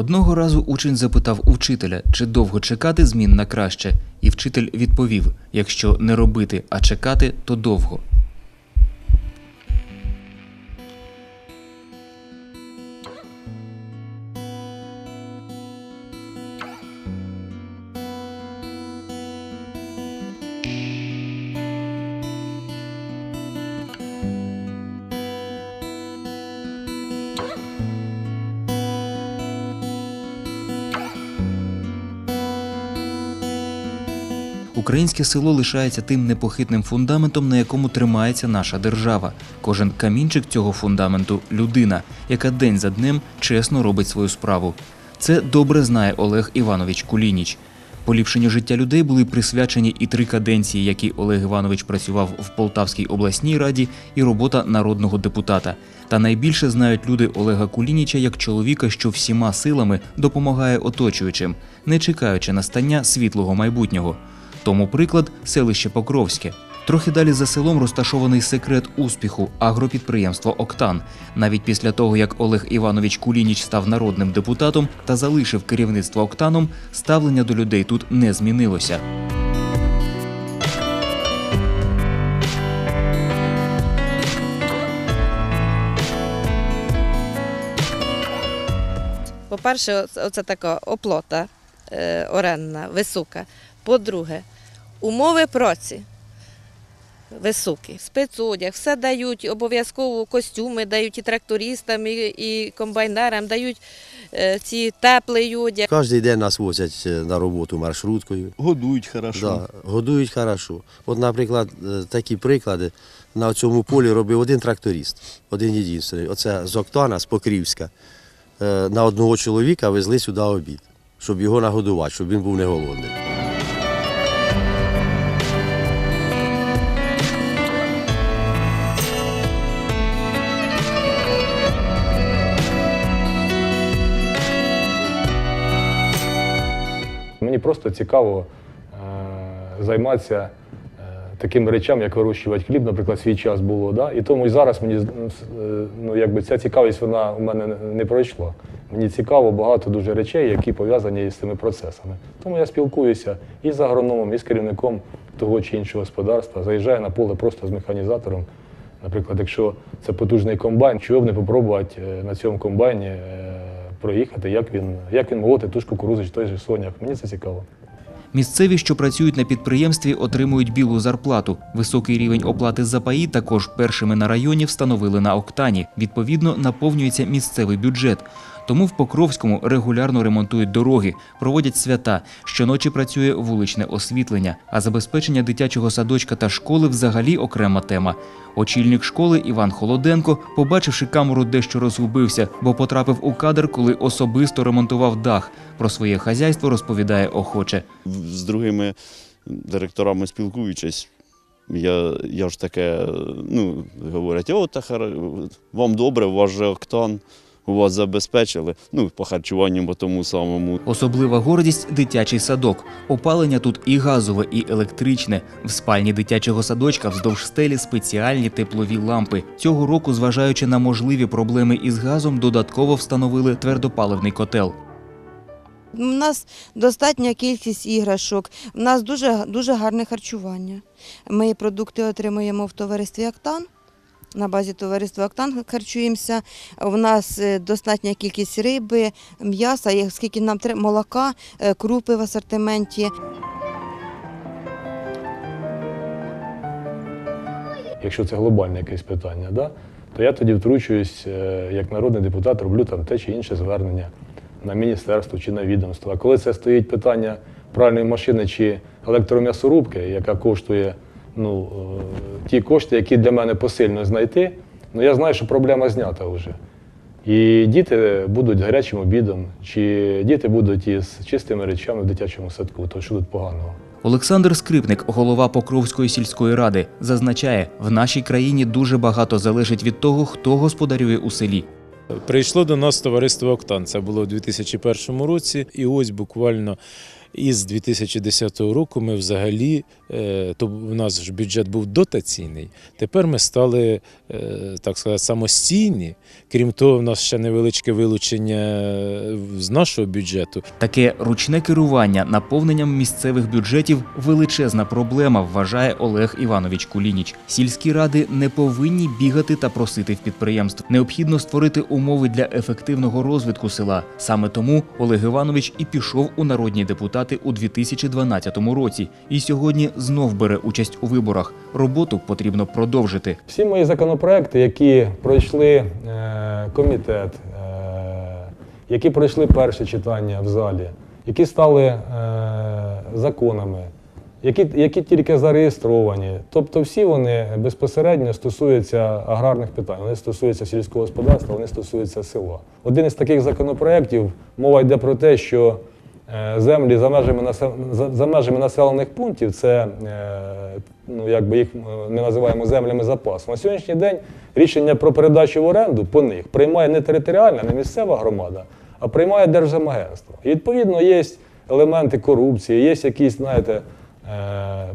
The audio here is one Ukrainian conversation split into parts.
Одного разу учень запитав у вчителя, чи довго чекати змін на краще, і вчитель відповів: якщо не робити, а чекати, то довго. Українське село лишається тим непохитним фундаментом, на якому тримається наша держава. Кожен камінчик цього фундаменту людина, яка день за днем чесно робить свою справу. Це добре знає Олег Іванович Кулініч. Поліпшенню життя людей були присвячені і три каденції, які Олег Іванович працював в Полтавській обласній раді, і робота народного депутата. Та найбільше знають люди Олега Кулініча як чоловіка, що всіма силами допомагає оточуючим, не чекаючи настання світлого майбутнього. Тому приклад селище Покровське. Трохи далі за селом розташований секрет успіху агропідприємство Октан. Навіть після того, як Олег Іванович Кулініч став народним депутатом та залишив керівництво Октаном, ставлення до людей тут не змінилося. По-перше, оце- така оплата е, орендна, висока. По-друге, умови праці високі. Спецодяг, все дають, обов'язково костюми дають і трактористам, і, і комбайнерам, дають е, ці теплий одяг. Кожен день нас возять е, на роботу маршруткою. Годують хорошо. Да, годують хорошо. От, наприклад, е, такі приклади. На цьому полі робив один тракторист, один єдиний. Оце з Октана, з Покрівська. На одного чоловіка везли сюди обід, щоб його нагодувати, щоб він був не голодний. Мені просто цікаво е, займатися е, такими речами, як вирощувати хліб, наприклад, свій час було. Да? І тому і зараз мені е, ну, якби ця цікавість вона у мене не- пройшла. Мені цікаво багато дуже речей, які пов'язані з цими процесами. Тому я спілкуюся і з агрономом, і з керівником того чи іншого господарства. Заїжджаю на поле просто з механізатором. Наприклад, якщо це потужний комбайн, чого б не попробувати е, на цьому комбайні е, проїхати, як він, як він молоти ту ж чи той же соняк. Мені це цікаво. Місцеві, що працюють на підприємстві, отримують білу зарплату. Високий рівень оплати за паї також першими на районі встановили на Октані. Відповідно, наповнюється місцевий бюджет. Тому в Покровському регулярно ремонтують дороги, проводять свята. Щоночі працює вуличне освітлення, а забезпечення дитячого садочка та школи взагалі окрема тема. Очільник школи Іван Холоденко, побачивши камеру, дещо розгубився, бо потрапив у кадр, коли особисто ремонтував дах. Про своє хазяйство розповідає охоче. З другими директорами спілкуючись, я, я ж таке, ну, говорять, о, та хара- вам добре, у вас же октан, у вас забезпечили. Ну, по харчуванню по тому самому. Особлива гордість дитячий садок. Опалення тут і газове, і електричне. В спальні дитячого садочка вздовж стелі спеціальні теплові лампи. Цього року, зважаючи на можливі проблеми із газом, додатково встановили твердопаливний котел. У нас достатня кількість іграшок. У нас дуже, дуже гарне харчування. Ми продукти отримуємо в товаристві Актан. На базі товариства Актан харчуємося. У нас е, достатня кількість риби, м'яса, скільки нам треба молока, е, крупи в асортименті. Якщо це глобальне якесь питання, да? то я тоді втручуюсь, е, як народний депутат, роблю там те чи інше звернення на міністерство чи на відомство. А коли це стоїть питання пральної машини чи електром'ясорубки, яка коштує ну, е, ті кошти, які для мене посильно знайти, ну я знаю, що проблема знята вже. І діти будуть гарячим обідом, чи діти будуть із чистими речами в дитячому садку, то що тут поганого? Олександр Скрипник, голова Покровської сільської ради, зазначає, в нашій країні дуже багато залежить від того, хто господарює у селі. Прийшло до нас товариство Октан. Це було у 2001 році, і ось буквально І з 2010 року ми взагалі, е, то у нас ж бюджет був дотаційний. Тепер ми стали, е, так сказати, самостійні. Крім того, в нас ще невеличке вилучення е, з нашого бюджету. Таке ручне керування наповненням місцевих бюджетів величезна проблема, вважає Олег Іванович Кулініч. Сільські ради не повинні бігати та просити в підприємств. Необхідно створити умови для ефективного розвитку села. Саме тому Олег Іванович і пішов у народні депутати у 2012 році. І сьогодні знов бере участь у виборах. Роботу потрібно продовжити. Всі мої законопроекти, які пройшли е, комітет, е, які пройшли перше читання в залі, які стали е, законами, які, які тільки зареєстровані. Тобто всі вони безпосередньо стосуються аграрних питань, вони стосуються сільського господарства, вони стосуються села. Один із таких законопроєктів мова йде про те, що землі за межами, за, межами населених пунктів, це е, ну, якби їх е, ми називаємо землями запасу. На сьогоднішній день рішення про передачу в оренду по них приймає не територіальна, не місцева громада, а приймає Держземагентство. І відповідно є елементи корупції, є якісь, знаєте, е,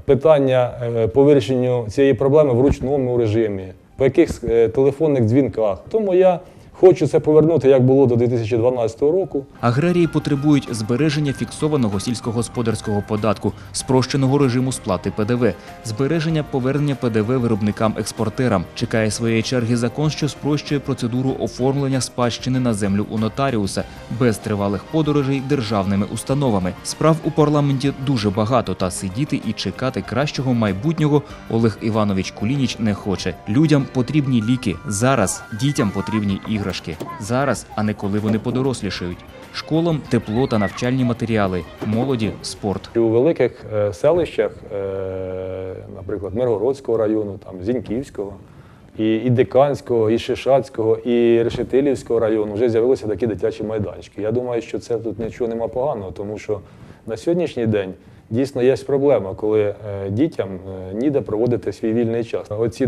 питання е, по вирішенню цієї проблеми в ручному режимі, по якихось е, телефонних дзвінках. Тому я хочу це повернути, як було до 2012 року. Аграрії потребують збереження фіксованого сільськогосподарського податку, спрощеного режиму сплати ПДВ, збереження повернення ПДВ виробникам-експортерам. Чекає своєї черги закон, що спрощує процедуру оформлення спадщини на землю у нотаріуса без тривалих подорожей державними установами. Справ у парламенті дуже багато, та сидіти і чекати кращого майбутнього Олег Іванович Кулініч не хоче. Людям потрібні ліки зараз, дітям потрібні іграшки. Зараз, а не коли вони подорослішають. Школам тепло та навчальні матеріали, молоді спорт. У великих е, селищах, е, наприклад, Миргородського району, Зіньківського, і, і Диканського, і Шишацького, і Решетилівського району вже з'явилися такі дитячі майданчики. Я думаю, що це тут нічого нема поганого, тому що на сьогоднішній день дійсно є проблема, коли е, дітям ніде проводити свій вільний час. Оці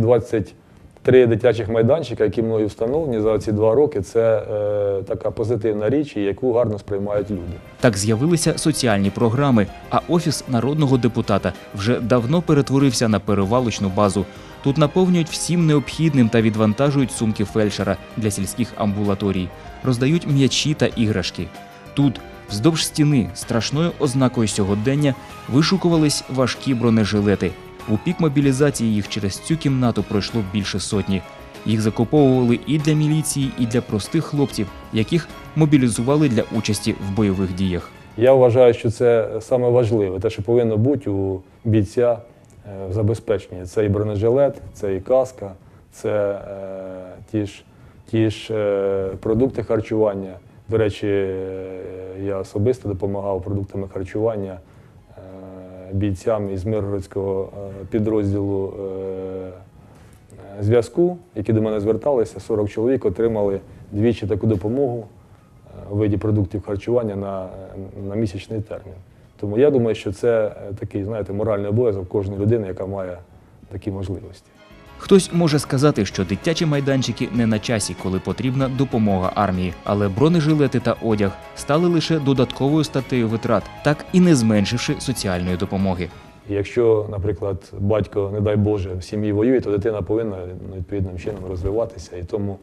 23 дитячих майданчика, які мною встановлені за ці два роки, це е, така позитивна річ, яку гарно сприймають люди. Так з'явилися соціальні програми, а офіс народного депутата вже давно перетворився на перевалочну базу. Тут наповнюють всім необхідним та відвантажують сумки фельдшера для сільських амбулаторій, роздають м'ячі та іграшки. Тут, вздовж стіни, страшною ознакою сьогодення, вишукувались важкі бронежилети. У пік мобілізації їх через цю кімнату пройшло більше сотні. Їх закуповували і для міліції, і для простих хлопців, яких мобілізували для участі в бойових діях. Я вважаю, що це саме важливе, те, що повинно бути у бійця е, в забезпеченні. Це і бронежилет, це і каска, це е, ті ж, ті ж е, продукти харчування. До речі, е, я особисто допомагав продуктами харчування бійцям із Миргородського е, підрозділу е, е, зв'язку, які до мене зверталися. 40 чоловік отримали двічі таку допомогу у виді продуктів харчування на, на місячний термін. Тому я думаю, що це такий, знаєте, моральний обов'язок кожної людини, яка має такі можливості. Хтось може сказати, що дитячі майданчики не на часі, коли потрібна допомога армії, але бронежилети та одяг стали лише додатковою статтею витрат, так і не зменшивши соціальної допомоги. Якщо, наприклад, батько, не дай Боже, в сім'ї воює, то дитина повинна ну, відповідним чином розвиватися. І тому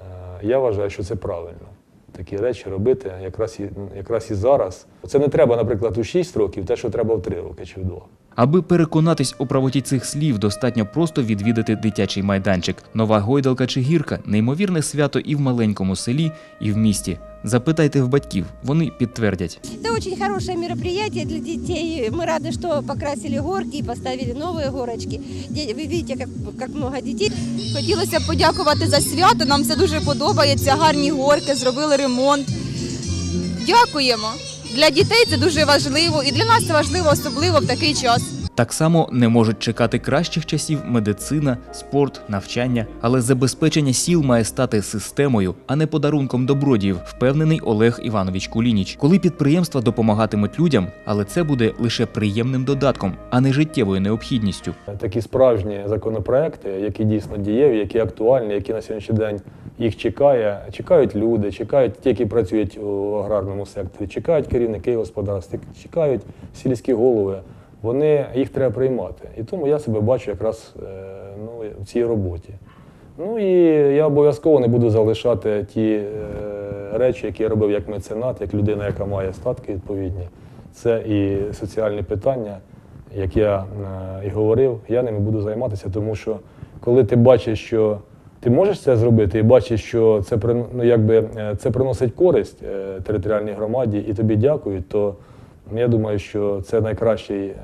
е, я вважаю, що це правильно. Такі речі робити якраз і, якраз і зараз. Це не треба, наприклад, у 6 років, те, що треба в 3 роки чи в 2. Аби переконатись у правоті цих слів, достатньо просто відвідати дитячий майданчик. Нова гойдалка чи гірка неймовірне свято і в маленькому селі, і в місті. Запитайте в батьків, вони підтвердять. Это очень хорошее мероприятие для детей. Мы рады, что покрасили горки и поставили новые горочки. Де- Вы видите, как, как много детей. Хотілося б подякувати за свято. Нам все дуже подобається. Гарні горки, зробили ремонт. Дякуємо. Для дітей це дуже важливо, і для нас це важливо, особливо в такий час. Так само не можуть чекати кращих часів медицина, спорт, навчання, але забезпечення сіл має стати системою, а не подарунком добродіїв, впевнений Олег Іванович Кулініч. Коли підприємства допомагатимуть людям, але це буде лише приємним додатком, а не життєвою необхідністю. Такі справжні законопроекти, які дійсно дієві, які актуальні, які на сьогоднішній день їх чекає, чекають люди, чекають ті, які працюють у аграрному секторі, чекають керівники господарств, чекають сільські голови. Вони їх треба приймати. І тому я себе бачу якраз е, ну, в цій роботі. Ну і я обов'язково не буду залишати ті е, речі, які я робив як меценат, як людина, яка має статки відповідні. Це і соціальні питання, як я е, і говорив, я ними буду займатися, тому що коли ти бачиш, що ти можеш це зробити, і бачиш, що це ну, якби, це приносить користь територіальній громаді, і тобі дякують, то я думаю, що це найкращий, е,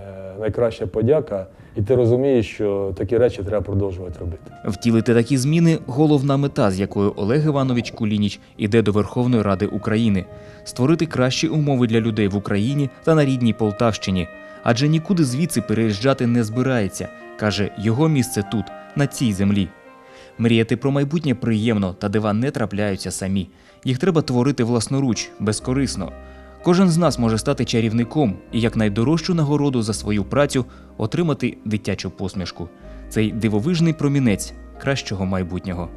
найкраща подяка, і ти розумієш, що такі речі треба продовжувати робити. Втілити такі зміни головна мета, з якою Олег Іванович Кулініч іде до Верховної Ради України створити кращі умови для людей в Україні та на рідній Полтавщині. Адже нікуди звідси переїжджати не збирається. каже, його місце тут, на цій землі. Мріяти про майбутнє приємно, та дива не трапляються самі. Їх треба творити власноруч, безкорисно. Кожен з нас може стати чарівником і як найдорожчу нагороду за свою працю отримати дитячу посмішку. Цей дивовижний промінець кращого майбутнього.